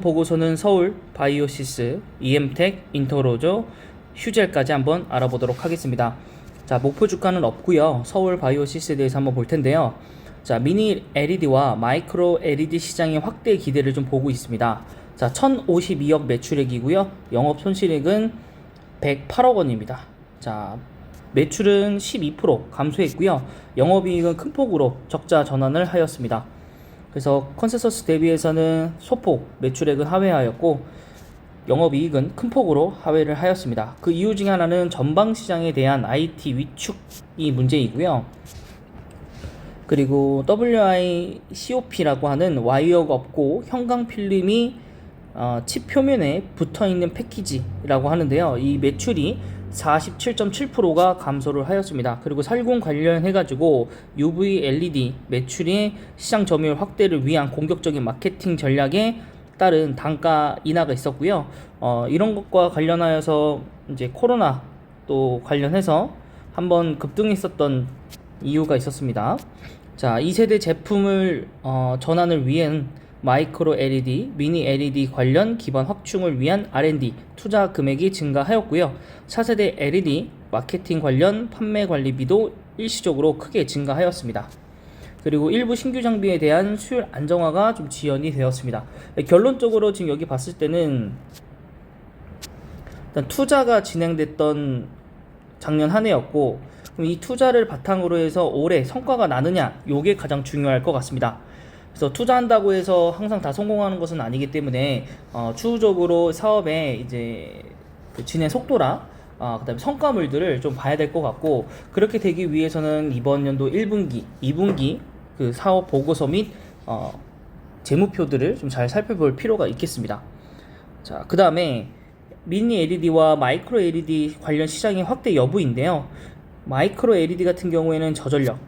보고서는 서울 바이오시스, EM텍, 인터로조, 휴젤까지 한번 알아보도록 하겠습니다. 자, 목표 주가는 없고요. 서울 바이오시스에 대해서 한번 볼 텐데요. 자, 미니 LED와 마이크로 LED 시장의 확대 기대를 좀 보고 있습니다. 자, 1,052억 매출액이고요. 영업 손실액은 108억 원입니다. 자, 매출은 12% 감소했고요. 영업이익은 큰 폭으로 적자 전환을 하였습니다. 그래서 컨센서스 대비해서는 소폭 매출액은 하회하였고 영업이익은 큰 폭으로 하회를 하였습니다. 그 이유 중에 하나는 전방 시장에 대한 IT 위축이 문제이고요. 그리고 WICOP라고 하는 와이어가 없고 형광 필름이 어, 칩 표면에 붙어 있는 패키지라고 하는데요. 이 매출이 47.7%가 감소를 하였습니다. 그리고 살공 관련해 가지고 UV LED 매출의 시장 점유율 확대를 위한 공격적인 마케팅 전략에 따른 단가 인하가 있었고요. 어, 이런 것과 관련하여서 이제 코로나 또 관련해서 한번 급등했었던 이유가 있었습니다. 자, 2세대 제품을 어, 전환을 위한 마이크로 LED, 미니 LED 관련 기반 확충을 위한 R&D 투자 금액이 증가하였고요. 4세대 LED 마케팅 관련 판매 관리비도 일시적으로 크게 증가하였습니다. 그리고 일부 신규 장비에 대한 수율 안정화가 좀 지연이 되었습니다. 결론적으로 지금 여기 봤을 때는 일단 투자가 진행됐던 작년 한 해였고 이 투자를 바탕으로 해서 올해 성과가 나느냐 요게 가장 중요할 것 같습니다. 그래서 투자한다고 해서 항상 다 성공하는 것은 아니기 때문에 어, 추후적으로 사업의 이제 그 진행 속도라 어, 그다음에 성과물들을 좀 봐야 될 것 같고 그렇게 되기 위해서는 이번 연도 1분기, 2분기 그 사업 보고서 및 어, 재무표들을 좀 잘 살펴볼 필요가 있겠습니다. 자, 그 다음에 미니 LED와 마이크로 LED 관련 시장의 확대 여부인데요. 마이크로 LED 같은 경우에는 저전력,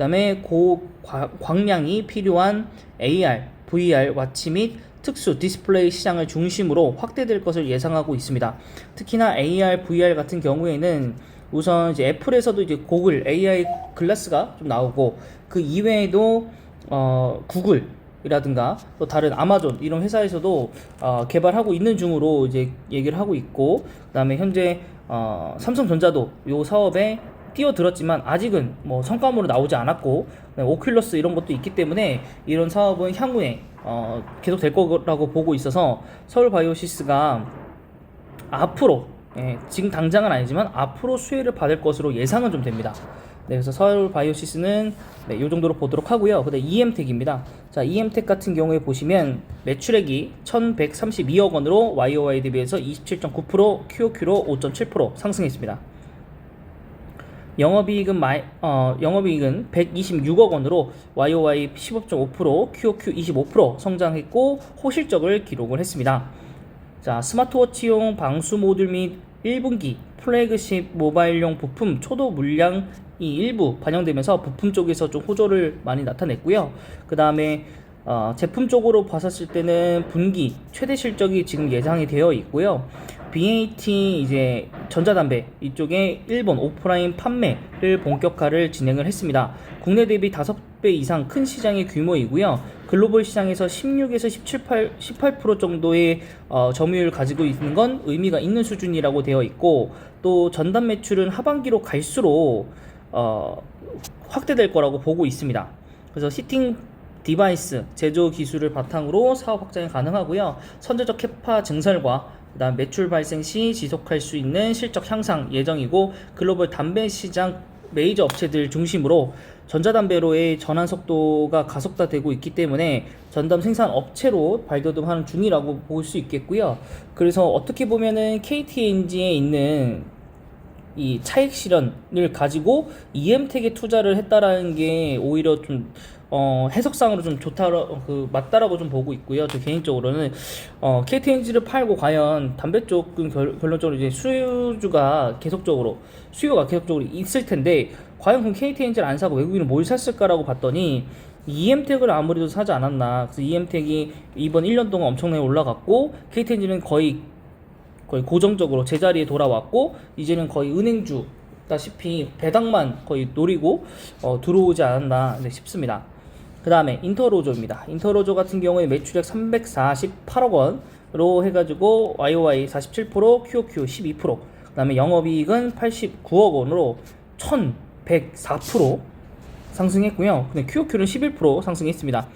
그 다음에 고광량이 필요한 AR, VR, 와치 및 특수 디스플레이 시장을 중심으로 확대될 것을 예상하고 있습니다. 특히나 AR, VR 같은 경우에는 우선 이제 애플에서도 이제 고글 AI 글라스가 좀 나오고 그 이외에도 어, 구글 이라든가 또 다른 아마존 이런 회사에서도 어, 개발하고 있는 중으로 이제 얘기를 하고 있고 그다음에 현재 어, 삼성전자도 요 사업에 뛰어들었지만 아직은 뭐 성과물은 나오지 않았고 오큘러스 이런 것도 있기 때문에 이런 사업은 향후에 어, 계속 될 거라고 보고 있어서 서울 바이오시스가 앞으로 예, 지금 당장은 아니지만 앞으로 수혜를 받을 것으로 예상은 좀 됩니다. 네, 그래서 서울 바이오시스는 네, 이 정도로 보도록 하고요. 그다음 EM텍입니다. 자, EM텍 같은 경우에 보시면 매출액이 1,132억 원으로 YOY 대비해서 27.9% QOQ로 5.7% 상승했습니다. 영업이익은 마이, 어, 영업이익은 126억 원으로 YOY 15.5% QOQ 25% 성장했고 호실적을 기록을 했습니다. 자, 스마트워치용 방수 모듈 및 1분기 플래그십 모바일용 부품 초도 물량이 일부 반영되면서 부품 쪽에서 좀 호조를 많이 나타냈고요. 그 다음에 어, 제품 쪽으로 봤었을 때는 분기 최대 실적이 지금 예상이 되어 있고요. BAT 이제 전자담배 이쪽에 일본 오프라인 판매를 본격화를 진행을 했습니다. 국내 대비 5배 이상 큰 시장의 규모이고요. 글로벌 시장에서 16에서 17, 8, 18% 정도의 어, 점유율 가지고 있는 건 의미가 있는 수준이라고 되어 있고 또 전담 매출은 하반기로 갈수록 어, 확대될 거라고 보고 있습니다. 그래서 시팅 디바이스 제조 기술을 바탕으로 사업 확장이 가능하고요. 선제적 캐파 증설과 그다음 매출 발생 시 지속할 수 있는 실적 향상 예정이고 글로벌 담배 시장 메이저 업체들 중심으로 전자담배로의 전환 속도가 가속화되고 있기 때문에 전담 생산 업체로 발돋움하는 중이라고 볼 수 있겠고요. 그래서 어떻게 보면은 KT 엔진에 있는 이 차익 실현을 가지고 EM텍에 투자를 했다라는 게 오히려 좀 어, 해석상으로 좀 좋다, 그, 맞다라고 좀 보고 있고요. 저 개인적으로는, 어, KTNG를 팔고 과연 담배 쪽은 결, 결론적으로 이제 수주가 계속적으로, 수요가 계속적으로 있을 텐데, 과연 그럼 KTNG를 안 사고 외국인은 뭘 샀을까라고 봤더니, EM텍을 아무래도 사지 않았나. 그래서 EM텍이 이번 1년 동안 엄청나게 올라갔고, KTNG는 거의, 거의 고정적으로 제자리에 돌아왔고, 이제는 거의 은행주, 다시피 배당만 거의 노리고 어, 들어오지 않았나 네, 싶습니다. 그 다음에 인터로조입니다. 인터로조 같은 경우에 매출액 348억 원으로 해가지고 YOY 47%, QOQ 12%, 그 다음에 영업이익은 89억 원으로 1104% 상승했고요. 근데 QOQ는 11% 상승했습니다.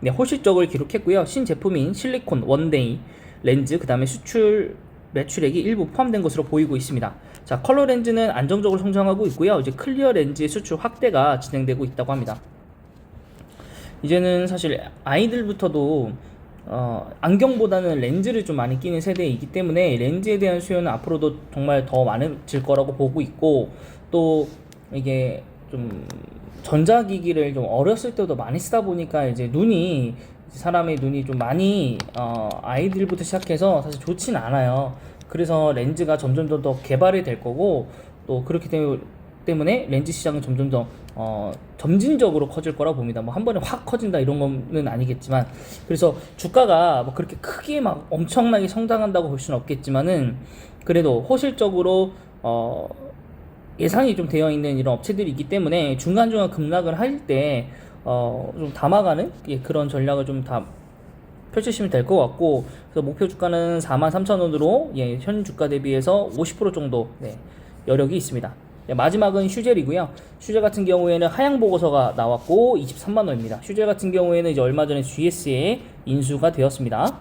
네, 호실적을 기록했고요. 신제품인 실리콘 원데이 렌즈, 그 다음에 수출 매출액이 일부 포함된 것으로 보이고 있습니다. 자, 컬러 렌즈는 안정적으로 성장하고 있고요. 이제 클리어 렌즈의 수출 확대가 진행되고 있다고 합니다. 이제는 사실 아이들부터도 어, 안경보다는 렌즈를 좀 많이 끼는 세대이기 때문에 렌즈에 대한 수요는 앞으로도 정말 더 많아질 거라고 보고 있고 또 이게 좀 전자기기를 좀 어렸을 때도 많이 쓰다 보니까 이제 눈이 사람의 눈이 좀 많이 어, 아이들부터 시작해서 사실 좋진 않아요. 그래서 렌즈가 점점 더, 더 개발이 될 거고 또 그렇기 때문에 렌즈 시장은 점점 더 어, 점진적으로 커질 거라 봅니다. 뭐 한 번에 확 커진다 이런 거는 아니겠지만 그래서 주가가 뭐 그렇게 크게 막 엄청나게 성장한다고 볼 수는 없겠지만은 그래도 호실적으로 어, 예상이 좀 되어 있는 이런 업체들이 있기 때문에 중간중간 급락을 할때 어, 좀 담아가는 예, 그런 전략을 좀 다 펼치시면 될 것 같고 그래서 목표 주가는 43,000원으로 예, 현 주가 대비해서 50% 정도 네, 여력이 있습니다. 네, 마지막은 슈젤이고요. 슈젤 같은 경우에는 하향 보고서가 나왔고 23만 원입니다. 슈젤 같은 경우에는 이제 얼마 전에 GS에 인수가 되었습니다.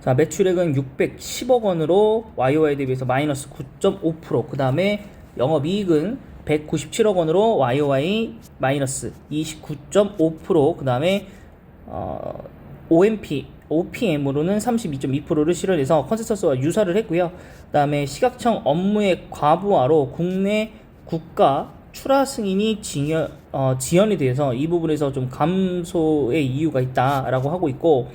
자, 매출액은 610억 원으로 YOY 대비해서 마이너스 9.5%. 그 다음에 영업이익은 197억 원으로 YOY 마이너스 29.5%. 그 다음에 어, OMP, OPM으로는 32.2%를 실현해서 컨센서스와 유사를 했고요. 그 다음에 시각청 업무의 과부하로 국내 국가 출하 승인이 지연, 어, 지연이 돼서 이 부분에서 좀 감소의 이유가 있다라고 하고 있고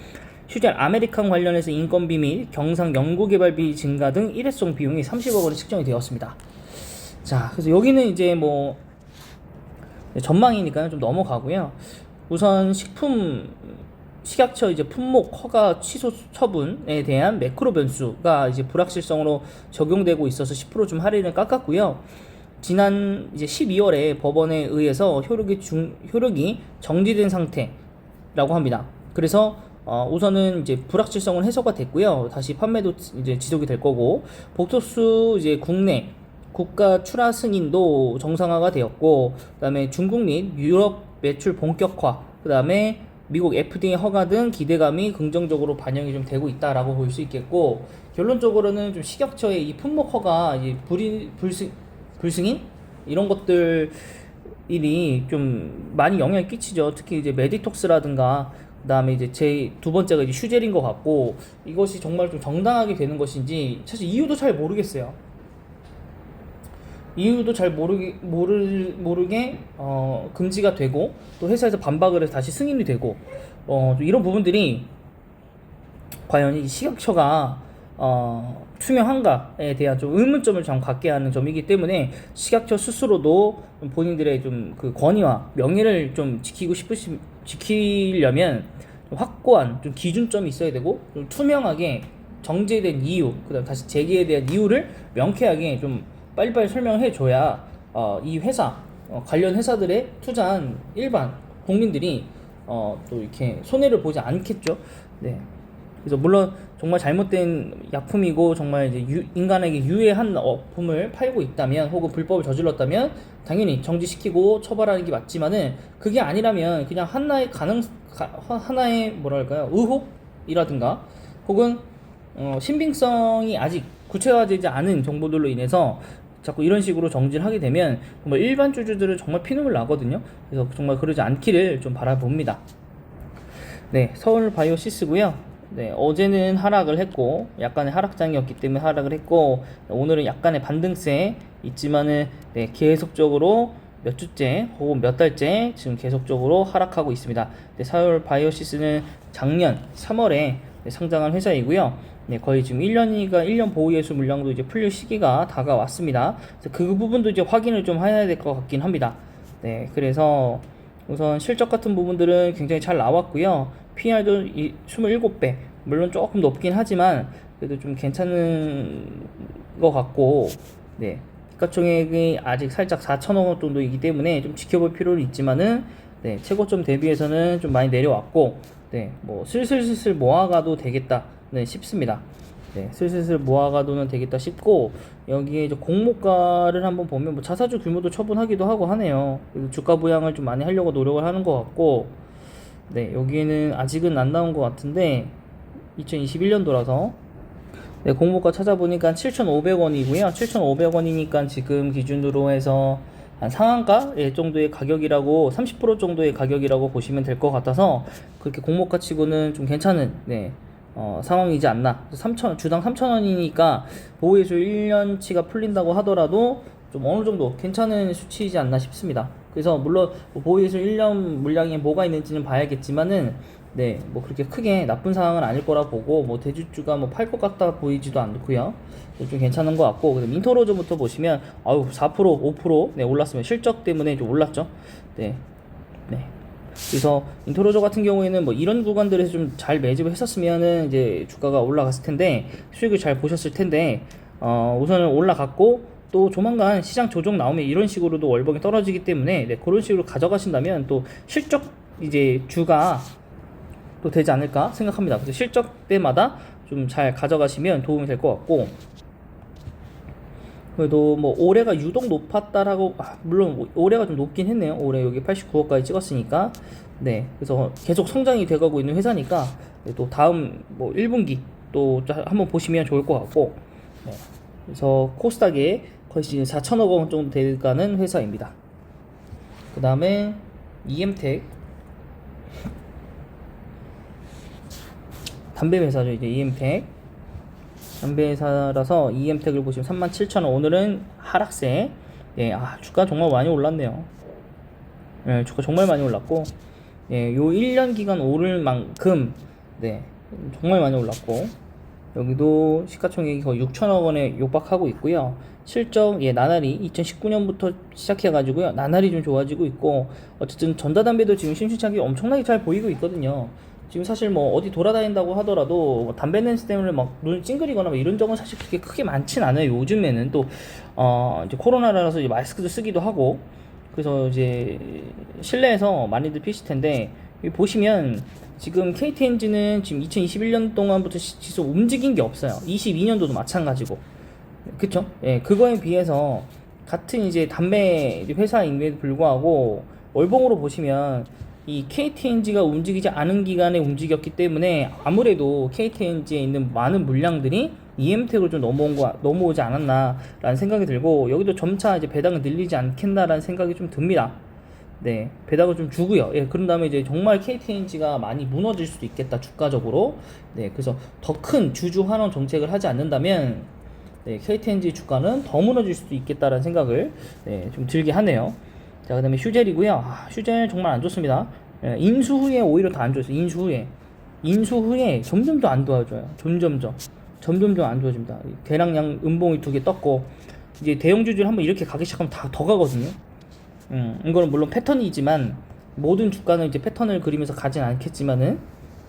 휴전 아메리칸 관련해서 인건비 및 경상 연구개발비 증가 등 일회성 비용이 30억 원이 측정이 되었습니다. 자, 그래서 여기는 이제 뭐 전망이니까 좀 넘어가고요. 우선 식품 식약처 이제 품목 허가 취소 처분에 대한 매크로 변수가 이제 불확실성으로 적용되고 있어서 10%좀 할인을 깎았고요. 지난 이제 12월에 법원에 의해서 효력이 중 효력이 정지된 상태라고 합니다. 그래서 어, 우선은 이제 불확실성은 해소가 됐고요. 다시 판매도 이제 지속이 될 거고 복토스 이제 국내 국가 출하 승인도 정상화가 되었고 그다음에 중국 및 유럽 매출 본격화 그다음에 미국 FDA 허가 등 기대감이 긍정적으로 반영이 좀 되고 있다라고 볼 수 있겠고 결론적으로는 좀 식약처의 이 품목 허가 이제 불이 불승 불승인 이런 것들 일이 좀 많이 영향을 끼치죠. 특히 이제 메디톡스라든가 그다음에 이제 제 두 번째가 이제 슈젤인 것 같고 이것이 정말 좀 정당하게 되는 것인지 사실 이유도 잘 모르겠어요. 이유도 잘 모르게 모르 모르게 어, 금지가 되고 또 회사에서 반박을 해서 다시 승인이 되고 어, 좀 이런 부분들이 과연 이 식약처가 어, 투명한가에 대한 좀 의문점을 좀 갖게 하는 점이기 때문에 식약처 스스로도 좀 본인들의 좀 그 권위와 명예를 좀 지키고 싶으시 지키려면 좀 확고한 좀 기준점이 있어야 되고 좀 투명하게 정제된 이유 그다음 다시 재개에 대한 이유를 명쾌하게 좀 빨리빨리 설명해 줘야 어, 이 회사 어, 관련 회사들의 투자한 일반 국민들이 어, 또 이렇게 손해를 보지 않겠죠. 네. 그래서 물론 정말 잘못된 약품이고 정말 이제 유, 인간에게 유해한 어품을 팔고 있다면 혹은 불법을 저질렀다면 당연히 정지시키고 처벌하는 게 맞지만은 그게 아니라면 그냥 하나의 가능 가, 하나의 뭐랄까요 의혹이라든가 혹은 어, 신빙성이 아직 구체화되지 않은 정보들로 인해서 자꾸 이런 식으로 정지를 하게 되면 정말 일반 주주들은 정말 피눈물 나거든요. 그래서 정말 그러지 않기를 좀 바라봅니다. 네, 서울 바이오 시스고요. 네, 어제는 하락을 했고 약간의 하락장이었기 때문에 하락을 했고 오늘은 약간의 반등세 있지만은 네, 계속적으로 몇 주째 혹은 몇 달째 지금 계속적으로 하락하고 있습니다. 네, 서울 바이오시스는 작년 3월에 네, 상장한 회사이고요. 네, 거의 지금 1년이가 1년 보호예수 물량도 이제 풀릴 시기가 다가왔습니다. 그 부분도 이제 확인을 좀 해야 될 것 같긴 합니다. 네, 그래서 우선 실적 같은 부분들은 굉장히 잘 나왔고요. PR도 27배, 물론 조금 높긴 하지만 그래도 좀 괜찮은 것 같고, 네. 시가총액이 아직 살짝 4천억 원 정도이기 때문에 좀 지켜볼 필요는 있지만은 네, 최고점 대비해서는 좀 많이 내려왔고, 네, 뭐 슬슬슬슬 모아가도 되겠다, 네, 싶습니다. 네, 슬슬슬 모아가도는 되겠다 싶고 여기에 이제 공모가를 한번 보면 뭐 자사주 규모도 처분하기도 하고 하네요. 주가 부양을 좀 많이 하려고 노력을 하는 것 같고, 네, 여기에는 아직은 안 나온 것 같은데 2021년도라서 네, 공모가 찾아보니까 7,500원이고요. 7,500원이니까 지금 기준으로 해서 한 상한가 예, 정도의 가격이라고 30% 정도의 가격이라고 보시면 될 것 같아서 그렇게 공모가 치고는 좀 괜찮은 네, 어, 상황이지 않나. 3천 주당 3,000원이니까 보호예술 1년치가 풀린다고 하더라도 좀 어느 정도 괜찮은 수치이지 않나 싶습니다. 그래서 물론 뭐 보호예술 1년 물량에 뭐가 있는지는 봐야겠지만은 네, 뭐 그렇게 크게 나쁜 상황은 아닐 거라 보고 뭐 대주주가 뭐 팔 것 같다 보이지도 않고요. 좀 괜찮은 것 같고 그다음 인터로즈부터 보시면 아유 4% 5% 네, 올랐으면 실적 때문에 좀 올랐죠. 네. 네. 그래서 인터로저 같은 경우에는 뭐 이런 구간들에서 좀 잘 매집을 했었으면은 이제 주가가 올라갔을 텐데 수익을 잘 보셨을 텐데 어 우선은 올라갔고 또 조만간 시장 조정 나오면 이런 식으로도 월봉이 떨어지기 때문에 네, 그런 식으로 가져가신다면 또 실적 이제 주가 또 되지 않을까 생각합니다. 그래서 실적 때마다 좀 잘 가져가시면 도움이 될 것 같고 그래도 뭐 올해가 유독 높았다라고 아, 물론 올해가 좀 높긴 했네요. 올해 여기 89억까지 찍었으니까 네 그래서 계속 성장이 돼가고 있는 회사니까 네, 또 다음 뭐 1분기 또 한번 보시면 좋을 것 같고 네, 그래서 코스닥에 거의 지금 4천억 원 정도 돼가는 회사입니다. 그 다음에 EM텍 담배 회사죠 이제 EM텍 담배 회사라서 EM텍을 보시면 37,000원 오늘은 하락세 예, 아 주가 정말 많이 올랐네요 예, 주가 정말 많이 올랐고 예, 요 1년 기간 오를 만큼 네 정말 많이 올랐고 여기도 시가총액이 거의 6천억 원에 육박하고 있고요. 실적 예 나날이 2019년부터 시작해 가지고요 나날이 좀 좋아지고 있고 어쨌든 전자담배도 지금 심심찮게 엄청나게 잘 보이고 있거든요. 지금 사실 뭐 어디 돌아다닌다고 하더라도 뭐 담배 냄새 때문에 막 눈 찡그리거나 뭐 이런 적은 사실 그렇게 크게 많진 않아요. 요즘에는 또 어 이제 코로나라서 이제 마스크도 쓰기도 하고 그래서 이제 실내에서 많이들 피실 텐데 여기 보시면 지금 KT 엔진은 지금 2021년 동안부터 시- 지속 움직인 게 없어요. 22년도도 마찬가지고. 그쵸? 예, 그거에 비해서 같은 이제 담배 회사임에도 불구하고 월봉으로 보시면 이 KTNG가 움직이지 않은 기간에 움직였기 때문에 아무래도 KTNG에 있는 많은 물량들이 EM택으로 좀 넘어온 거 넘어오지 않았나라는 생각이 들고 여기도 점차 이제 배당을 늘리지 않겠나라는 생각이 좀 듭니다. 네, 배당을 좀 주고요. 예, 그런 다음에 이제 정말 KTNG가 많이 무너질 수도 있겠다 주가적으로. 네, 그래서 더 큰 주주 환원 정책을 하지 않는다면 네, KTNG 주가는 더 무너질 수도 있겠다라는 생각을 네, 좀 들게 하네요. 자, 그 다음에 휴젤이고요. 아, 휴젤 정말 안 좋습니다. 예, 인수 후에 오히려 더 안 좋았어요. 인수 후에. 인수 후에 점점 더 안 도와줘요. 점점점. 점점점 안 좋아집니다. 대량량 음봉이 두 개 떴고 이제 대형주주를 한번 이렇게 가기 시작하면 다 더 가거든요. 음, 이거는 물론 패턴이지만 모든 주가는 이제 패턴을 그리면서 가진 않겠지만은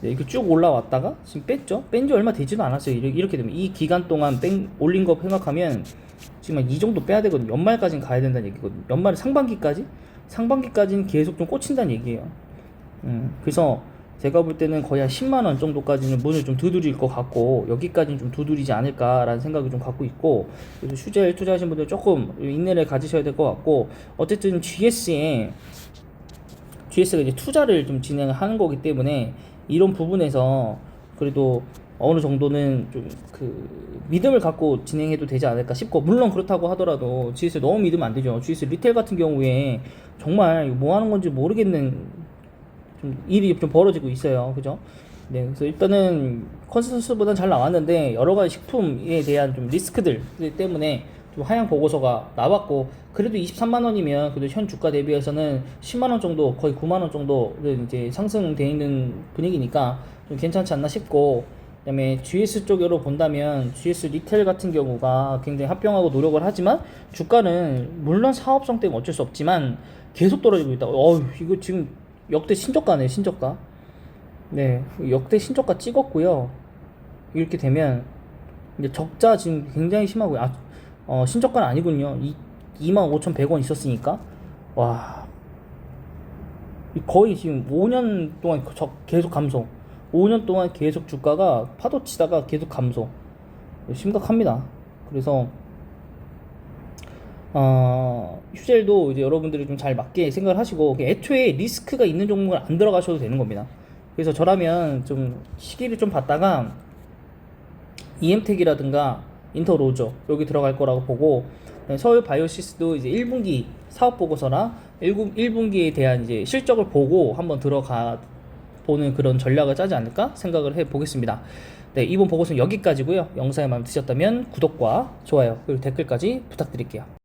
네, 이렇게 쭉 올라왔다가 지금 뺐죠. 뺀 지 얼마 되지도 않았어요. 이렇게, 이렇게 되면 이 기간 동안 뺀 올린 거 생각하면 지금 한이 정도 빼야 되거든요. 연말까지는 가야 된다는 얘기거든요. 연말 상반기까지 상반기까지는 계속 좀 꽂힌다는 얘기예요. 음, 그래서 제가 볼 때는 거의 한 10만 원 정도까지는 문을 좀 두드릴 것 같고 여기까지는 좀 두드리지 않을까라는 생각을 좀 갖고 있고 그래서 휴재에 투자하신 분들 조금 인내를 가지셔야 될 것 같고 어쨌든 GS에 GS가 이제 투자를 좀 진행을 하는 거기 때문에 이런 부분에서 그래도 어느 정도는 좀 그 믿음을 갖고 진행해도 되지 않을까 싶고 물론 그렇다고 하더라도 GS 너무 믿으면 안 되죠. GS 리테일 같은 경우에 정말 뭐 하는 건지 모르겠는 좀 일이 좀 벌어지고 있어요. 그죠? 네, 그래서 일단은 컨센서스보다는 잘 나왔는데 여러 가지 식품에 대한 좀 리스크들 때문에 좀 하향 보고서가 나왔고 그래도 23만 원이면 그래도 현 주가 대비해서는 10만 원 정도 거의 9만 원 정도는 이제 상승돼 있는 분위기니까 좀 괜찮지 않나 싶고 그다음에 GS 쪽으로 본다면 GS 리테일 같은 경우가 굉장히 합병하고 노력을 하지만 주가는 물론 사업성 때문에 어쩔 수 없지만 계속 떨어지고 있다. 어, 이거 지금 역대 신저가네 신저가. 네, 역대 신저가 찍었고요. 이렇게 되면 이제 적자 지금 굉장히 심하고요. 아, 어, 신저가는 아니군요. 이 25,100원 있었으니까 와 거의 지금 5년 동안 저- 계속 감소. 5년 동안 계속 주가가 파도 치다가 계속 감소. 심각합니다. 그래서 어, 휴젤도 이제 여러분들이 좀 잘 맞게 생각을 하시고 애초에 리스크가 있는 종목을 안 들어가셔도 되는 겁니다. 그래서 저라면 좀 시기를 좀 봤다가 EM텍이라든가 인터로저 여기 들어갈 거라고 보고 서울 바이오시스도 이제 1분기 사업 보고서나 1분기에 대한 이제 실적을 보고 한번 들어가 보는 그런 전략을 짜지 않을까 생각을 해 보겠습니다. 네, 이번 보고서는 여기까지고요. 영상이 마음에 드셨다면 구독과 좋아요 그리고 댓글까지 부탁드릴게요.